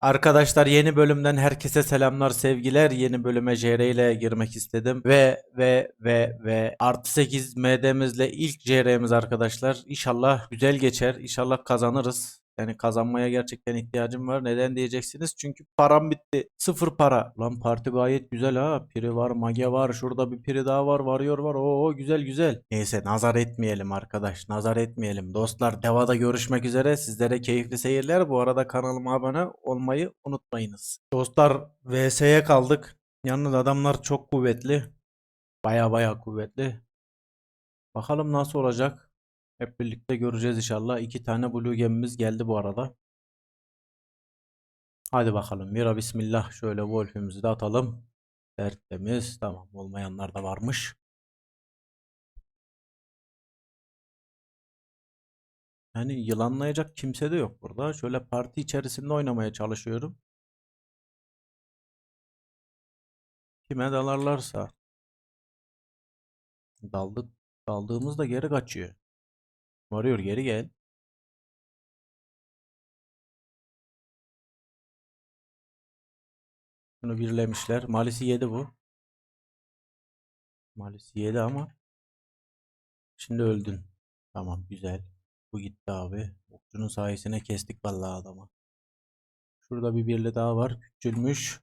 Arkadaşlar yeni bölümden herkese selamlar sevgiler. Yeni bölüme JR ile girmek istedim. Ve ve ve ve artı 8 MD'mizle ilk JR'miz arkadaşlar. İnşallah güzel geçer. İnşallah kazanırız. Yani kazanmaya gerçekten ihtiyacım var. Neden diyeceksiniz? Çünkü param bitti. Sıfır para. Lan parti gayet güzel ha. Piri var, mage var. Şurada bir piri daha var. Varıyor var. Oo güzel güzel. Neyse nazar etmeyelim arkadaş. Nazar etmeyelim. Dostlar devada görüşmek üzere. Sizlere keyifli seyirler. Bu arada kanalıma abone olmayı unutmayınız. Dostlar VS'ye kaldık. Yalnız adamlar çok kuvvetli. Baya baya kuvvetli. Bakalım nasıl olacak. Hep birlikte göreceğiz inşallah. İki tane blue gemimiz geldi bu arada. Hadi bakalım. Mira bismillah. Şöyle wolf'ümüzü de atalım. Tertemiz. Tamam. Olmayanlar da varmış. Yani yılanlayacak kimse de yok burada. Şöyle parti içerisinde oynamaya çalışıyorum. Kime dalarlarsa. Daldık. Daldığımızda geri kaçıyor. Varıyor geri gel. Bunu birlemişler. Malisi yedi bu. Malisi yedi ama şimdi öldün. Tamam güzel. Bu gitti abi. Okçunun sayesinde kestik vallahi adamı. Şurada bir birli daha var. Küçülmüş.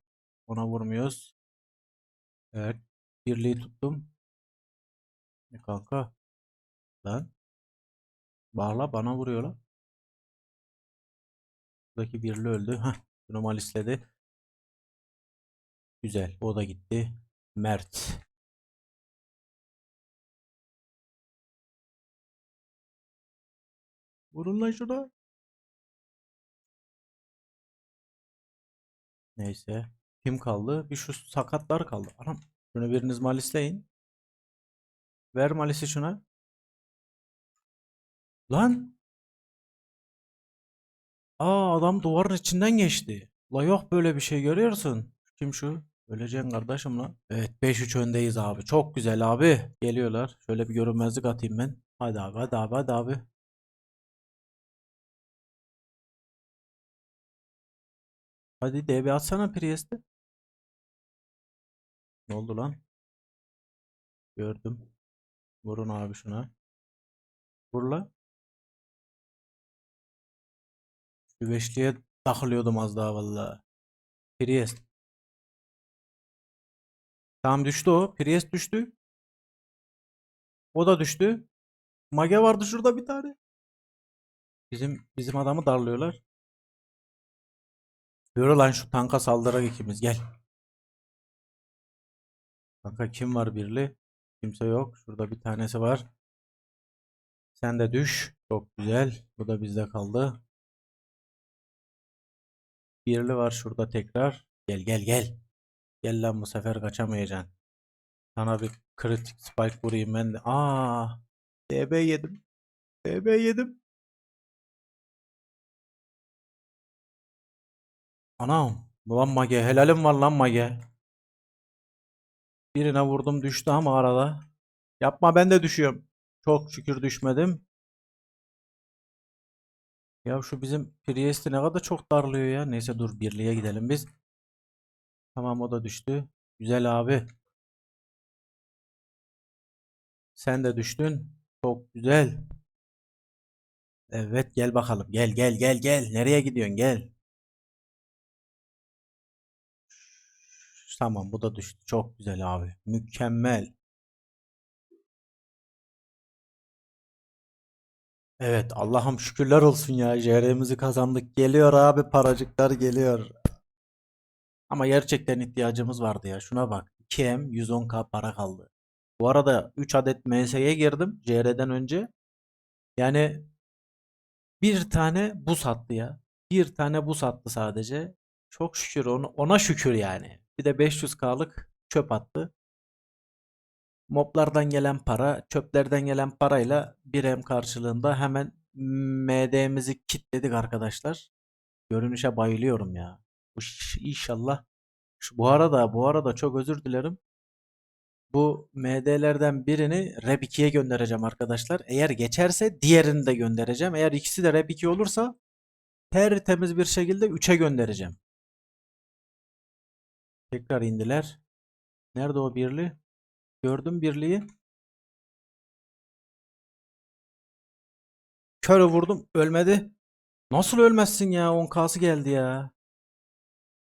Ona vurmuyoruz. Evet. Birliği tuttum. Ne kanka? Lan. Bağla bana vuruyor lan. Buradaki birli öldü. Heh. Bunu malisledi. Güzel. O da gitti. Mert. Vurun lan şuna. Neyse. Kim kaldı? Bir şu sakatlar kaldı. Anam. Şunu biriniz malisleyin. Ver malisi şuna. Lan. Aa adam duvarın içinden geçti. La yok böyle bir şey görüyorsun. Kim şu? Öleceksin kardeşim lan. Evet 5-3 öndeyiz abi. Çok güzel abi. Geliyorlar. Şöyle bir görünmezlik atayım ben. Hadi abi hadi abi hadi abi. Hadi DB atsana Priest'e. Ne oldu lan? Gördüm. Vurun abi şuna. Vur lan. Şu beşliğe takılıyordum az daha vallahi. Priest. Tamam düştü o. Priest düştü. O da düştü. Mage vardı şurada bir tane. Bizim bizim adamı darlıyorlar. Yürü lan şu tanka saldırak ikimiz gel. Kanka kim var birli? Kimse yok. Şurada bir tanesi var. Sen de düş. Çok güzel. Bu da bizde kaldı. Birli var şurada tekrar. Gel gel gel. Gel lan bu sefer kaçamayacaksın. Sana bir kritik spike vurayım ben de. Aa, DB yedim. DB yedim. Anam. Ulan Mage. Helalim var lan Mage. Birine vurdum düştü ama arada. Yapma ben de düşüyorum. Çok şükür düşmedim. Ya şu bizim Priest'i ne kadar çok darlıyor ya. Neyse dur birliğe gidelim biz. Tamam o da düştü. Güzel abi. Sen de düştün. Çok güzel. Evet gel bakalım. Gel gel gel gel. Nereye gidiyorsun? Gel. Tamam bu da düştü. Çok güzel abi. Mükemmel. Evet Allah'ım şükürler olsun ya. JR'mizi kazandık. Geliyor abi paracıklar geliyor. Ama gerçekten ihtiyacımız vardı ya. Şuna bak. 2M 110k para kaldı. Bu arada 3 adet MS'ye girdim JR'den önce. Yani bir tane bu sattı ya. Bir tane bu sattı sadece. Çok şükür onu, ona şükür yani. Bir de 500k'lık çöp attı. Moblardan gelen para, çöplerden gelen parayla 1M karşılığında hemen MD'mizi kitledik arkadaşlar. Görünüşe bayılıyorum ya. İnşallah. Şu, bu arada bu arada çok özür dilerim. Bu MD'lerden birini Rap 2'ye göndereceğim arkadaşlar. Eğer geçerse diğerini de göndereceğim. Eğer ikisi de Rap 2 olursa tertemiz bir şekilde 3'e göndereceğim. Tekrar indiler. Nerede o birli? Gördüm birliği. Körü vurdum. Ölmedi. Nasıl ölmezsin ya? 10K'sı geldi ya.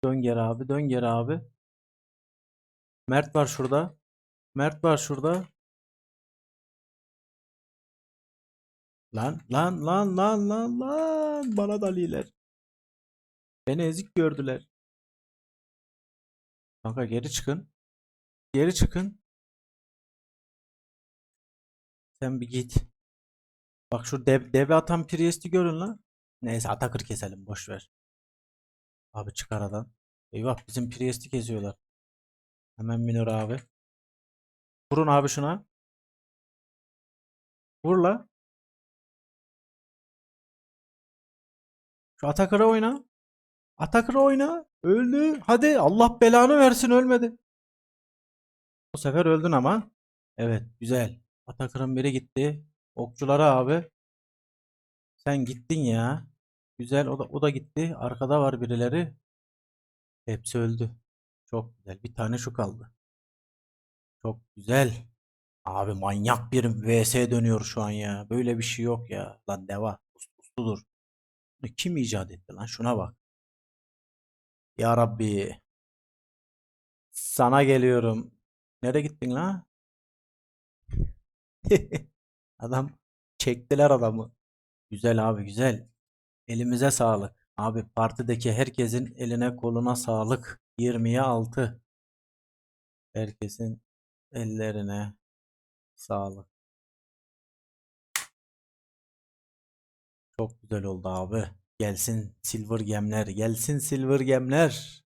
Dön geri abi. Dön geri abi. Mert var şurada. Mert var şurada. Lan lan lan lan lan lan. Bana daliler. Beni ezik gördüler. Kanka geri çıkın. Geri çıkın. Sen bir git. Bak şu dev, deve atan Priest'i görün lan. Neyse Atakır keselim boş ver. Abi çık aradan. Eyvah bizim Priest'i keziyorlar. Hemen minör abi. Vurun abi şuna. Vur la. Şu Atakır'a oyna. Atakır'a oyna. Öldü. Hadi Allah belanı versin ölmedi. Bu sefer öldün ama. Evet güzel. Atakır'ın biri gitti. Okçulara abi. Sen gittin ya. Güzel o da, o da gitti. Arkada var birileri. Hepsi öldü. Çok güzel. Bir tane şu kaldı. Çok güzel. Abi manyak bir vs dönüyor şu an ya. Böyle bir şey yok ya. Lan deva. Uslu- Usludur. Kim icat etti lan? Şuna bak. Ya Rabbi. Sana geliyorum. Nereye gittin lan? Adam çektiler adamı. Güzel abi güzel. Elimize sağlık. Abi partideki herkesin eline koluna sağlık. 20'ye 6. Herkesin ellerine sağlık. Çok güzel oldu abi. Gelsin Silver Gemler. Gelsin Silver Gemler.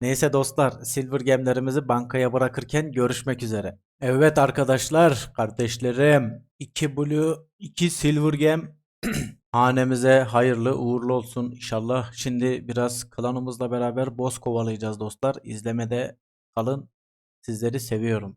Neyse dostlar, Silver Gemlerimizi bankaya bırakırken görüşmek üzere. Evet arkadaşlar, kardeşlerim, 2 Blue, 2 Silver Gem hanemize hayırlı uğurlu olsun inşallah. Şimdi biraz klanımızla beraber boss kovalayacağız dostlar. İzlemede kalın. Sizleri seviyorum.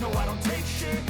no I don't take shit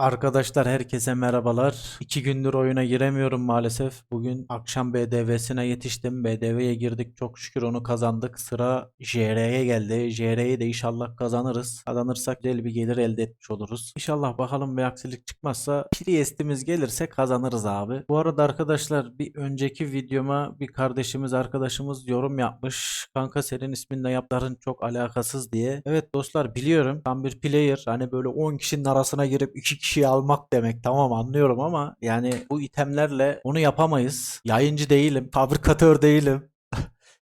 Arkadaşlar herkese merhabalar. İki gündür oyuna giremiyorum maalesef. Bugün akşam BDV'sine yetiştim. BDV'ye girdik. Çok şükür onu kazandık. Sıra JR'ye geldi. JR'yi de inşallah kazanırız. Kazanırsak güzel bir gelir elde etmiş oluruz. İnşallah bakalım bir aksilik çıkmazsa Priest'imiz gelirse kazanırız abi. Bu arada arkadaşlar bir önceki videoma bir kardeşimiz arkadaşımız yorum yapmış. Kanka senin isminle yaptıkların çok alakasız diye. Evet dostlar biliyorum. Tam bir player. Hani böyle 10 kişinin arasına girip 2 kişiyi almak demek. Tamam anlıyorum ama yani bu itemlerle onu yapamayız. Yayıncı değilim. Fabrikatör değilim.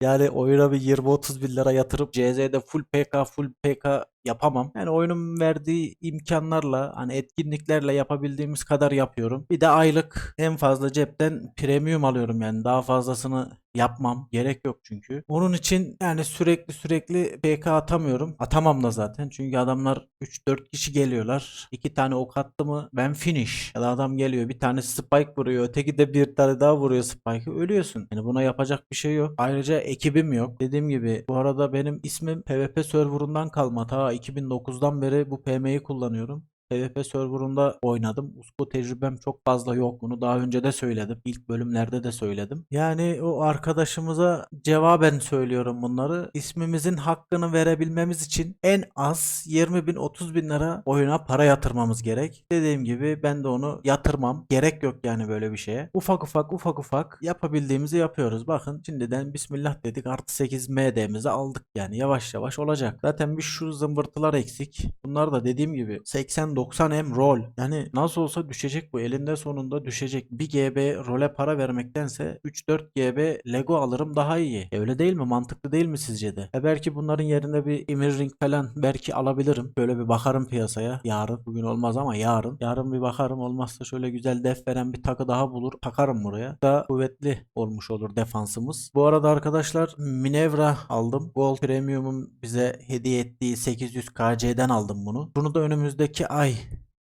Yani oyuna bir 20-30 bin lira yatırıp CZ'de full PK full PK yapamam. Yani oyunun verdiği imkanlarla hani etkinliklerle yapabildiğimiz kadar yapıyorum. Bir de aylık en fazla cepten premium alıyorum yani daha fazlasını yapmam. Gerek yok çünkü. Onun için yani sürekli sürekli PK atamıyorum. Atamam da zaten. Çünkü adamlar 3-4 kişi geliyorlar. 2 tane ok attı mı ben finish. Ya da adam geliyor bir tane spike vuruyor. Öteki de bir tane daha vuruyor spike'ı. Ölüyorsun. Yani buna yapacak bir şey yok. Ayrıca ekibim yok. Dediğim gibi bu arada benim ismim PvP serverından kalma. Ta 2009'dan beri bu PM'yi kullanıyorum. PvP serverında oynadım. Usko tecrübem çok fazla yok. Bunu daha önce de söyledim. İlk bölümlerde de söyledim. Yani o arkadaşımıza cevaben söylüyorum bunları. İsmimizin hakkını verebilmemiz için en az 20 bin 30 bin lira oyuna para yatırmamız gerek. Dediğim gibi ben de onu yatırmam. Gerek yok yani böyle bir şeye. Ufak ufak ufak ufak yapabildiğimizi yapıyoruz. Bakın şimdiden bismillah dedik artı 8 MD'mizi aldık yani yavaş yavaş olacak. Zaten bir şu zımbırtılar eksik. Bunlar da dediğim gibi 80 90 M rol. Yani nasıl olsa düşecek bu. Elinde sonunda düşecek. 1 GB role para vermektense 3-4 GB Lego alırım daha iyi. E öyle değil mi? Mantıklı değil mi sizce de? E belki bunların yerine bir Emir Ring falan belki alabilirim. Böyle bir bakarım piyasaya. Yarın. Bugün olmaz ama yarın. Yarın bir bakarım. Olmazsa şöyle güzel def veren bir takı daha bulur. Takarım buraya. Daha kuvvetli olmuş olur defansımız. Bu arada arkadaşlar Minevra aldım. Gold Premium'un bize hediye ettiği 800 KC'den aldım bunu. Bunu da önümüzdeki ay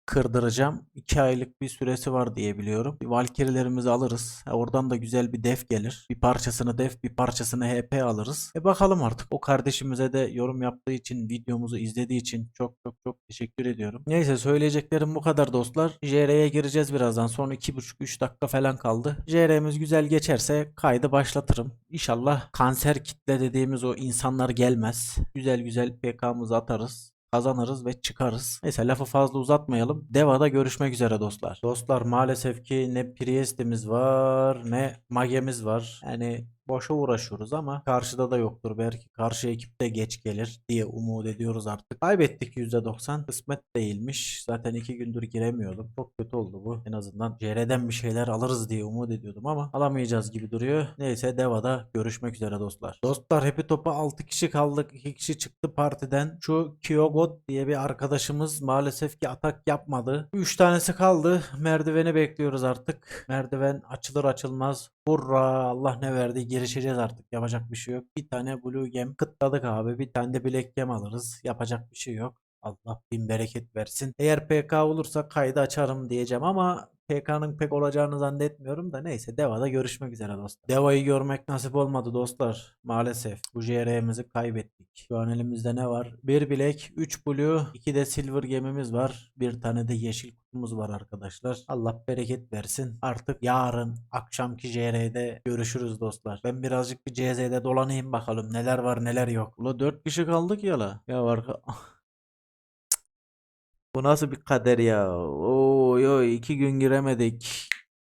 kırdıracağım. 2 aylık bir süresi var diye biliyorum. Bir Valkyrie'lerimizi alırız. Oradan da güzel bir def gelir. Bir parçasını def, bir parçasını HP alırız. E bakalım artık. O kardeşimize de yorum yaptığı için, videomuzu izlediği için çok çok çok teşekkür ediyorum. Neyse söyleyeceklerim bu kadar dostlar. JR'ye gireceğiz birazdan. Son 2,5-3 dakika falan kaldı. JR'miz güzel geçerse kaydı başlatırım. İnşallah kanser kitle dediğimiz o insanlar gelmez. Güzel güzel PK'mızı atarız kazanırız ve çıkarız. Neyse lafı fazla uzatmayalım. Deva'da görüşmek üzere dostlar. Dostlar maalesef ki ne Priest'imiz var ne Mage'miz var. Yani boşa uğraşıyoruz ama karşıda da yoktur. Belki karşı ekip de geç gelir diye umut ediyoruz artık. Kaybettik %90. Kısmet değilmiş. Zaten iki gündür giremiyordum. Çok kötü oldu bu. En azından CR'den bir şeyler alırız diye umut ediyordum ama alamayacağız gibi duruyor. Neyse Deva'da görüşmek üzere dostlar. Dostlar Happy Top'a 6 kişi kaldık. 2 kişi çıktı partiden. Şu Kyogot diye bir arkadaşımız maalesef ki atak yapmadı. 3 tanesi kaldı. Merdiveni bekliyoruz artık. Merdiven açılır açılmaz. Hurra Allah ne verdi girişeceğiz artık yapacak bir şey yok. Bir tane Blue Gem kıtladık abi bir tane de Black Gem alırız yapacak bir şey yok. Allah bin bereket versin. Eğer PK olursa kaydı açarım diyeceğim ama PK'nın pek olacağını zannetmiyorum da neyse Deva'da görüşmek üzere dostlar. Deva'yı görmek nasip olmadı dostlar. Maalesef bu JR'mizi kaybettik. Şu an elimizde ne var? Bir bilek, 3 blue, 2 de silver gemimiz var. Bir tane de yeşil kutumuz var arkadaşlar. Allah bereket versin. Artık yarın akşamki JR'de görüşürüz dostlar. Ben birazcık bir CZ'de dolanayım bakalım neler var neler yok. Ula 4 kişi kaldık ya la. Ya arka... Bu nasıl bir kader ya? Oy oy iki gün giremedik.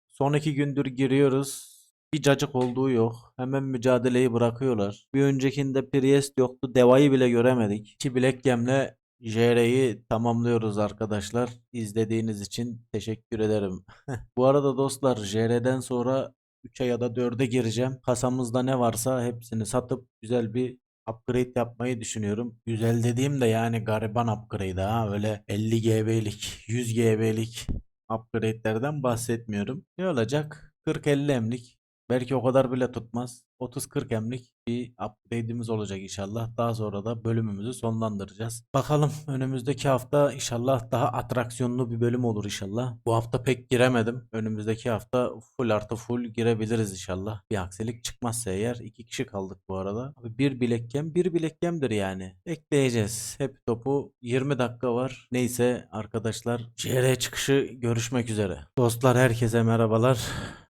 Son iki gündür giriyoruz. Bir cacık olduğu yok. Hemen mücadeleyi bırakıyorlar. Bir öncekinde Priest yoktu. Deva'yı bile göremedik. İki bilek gemle JR'yi tamamlıyoruz arkadaşlar. İzlediğiniz için teşekkür ederim. Bu arada dostlar JR'den sonra 3'e ya da 4'e gireceğim. Kasamızda ne varsa hepsini satıp güzel bir upgrade yapmayı düşünüyorum. Güzel dediğim de yani gariban upgrade ha. Öyle 50 GB'lik, 100 GB'lik upgrade'lerden bahsetmiyorum. Ne olacak? 40-50 emlik. Belki o kadar bile tutmaz. 30-40 emlik bir upgrade'imiz olacak inşallah. Daha sonra da bölümümüzü sonlandıracağız. Bakalım önümüzdeki hafta inşallah daha atraksiyonlu bir bölüm olur inşallah. Bu hafta pek giremedim. Önümüzdeki hafta full artı full girebiliriz inşallah. Bir aksilik çıkmazsa eğer. iki kişi kaldık bu arada. Abi bir bilekkem bir bilekkemdir yani. Ekleyeceğiz. Hep topu 20 dakika var. Neyse arkadaşlar. JR çıkışı görüşmek üzere. Dostlar herkese merhabalar.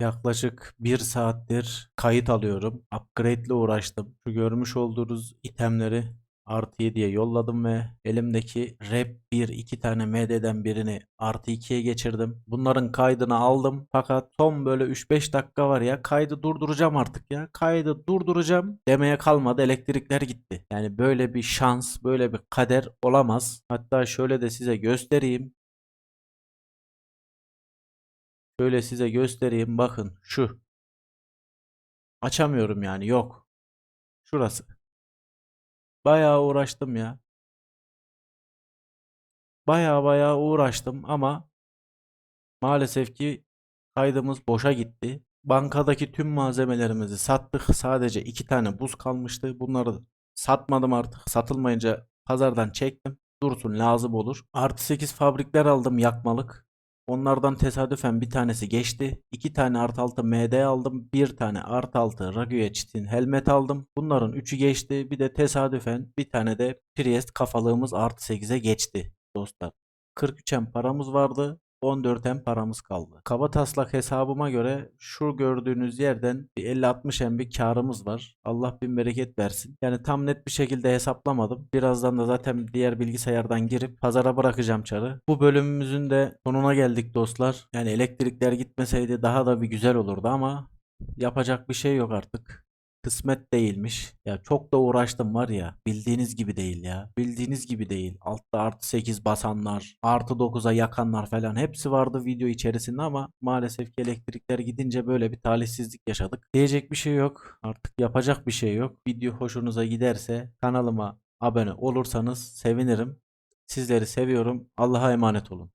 Yaklaşık bir saattir kayıt alıyorum. Upgrade ile uğraştım. Şu görmüş olduğunuz itemleri artı 7'ye yolladım ve elimdeki rep 1 iki tane MD'den birini artı 2'ye geçirdim. Bunların kaydını aldım. Fakat son böyle 3-5 dakika var ya kaydı durduracağım artık ya. Kaydı durduracağım demeye kalmadı. Elektrikler gitti. Yani böyle bir şans, böyle bir kader olamaz. Hatta şöyle de size göstereyim. Şöyle size göstereyim. Bakın şu. Açamıyorum yani yok. Şurası. Bayağı uğraştım ya. Bayağı bayağı uğraştım ama maalesef ki kaydımız boşa gitti. Bankadaki tüm malzemelerimizi sattık. Sadece iki tane buz kalmıştı. Bunları satmadım artık. Satılmayınca pazardan çektim. Dursun lazım olur. Artı 8 fabrikler aldım yakmalık. Onlardan tesadüfen bir tanesi geçti. İki tane artı 6 MD aldım. Bir tane artı 6 Raguya Çitin helmet aldım. Bunların üçü geçti. Bir de tesadüfen bir tane de Priest kafalığımız artı 8'e geçti dostlar. 43M paramız vardı. 14M paramız kaldı. Kaba taslak hesabıma göre şu gördüğünüz yerden bir 50-60M bir karımız var. Allah bin bereket versin. Yani tam net bir şekilde hesaplamadım. Birazdan da zaten diğer bilgisayardan girip pazara bırakacağım çarı. Bu bölümümüzün de sonuna geldik dostlar. Yani elektrikler gitmeseydi daha da bir güzel olurdu ama yapacak bir şey yok artık. Kısmet değilmiş. Ya çok da uğraştım var ya. Bildiğiniz gibi değil ya. Bildiğiniz gibi değil. Altta artı 8 basanlar, artı 9'a yakanlar falan hepsi vardı video içerisinde ama maalesef ki elektrikler gidince böyle bir talihsizlik yaşadık. Diyecek bir şey yok. Artık yapacak bir şey yok. Video hoşunuza giderse kanalıma abone olursanız sevinirim. Sizleri seviyorum. Allah'a emanet olun.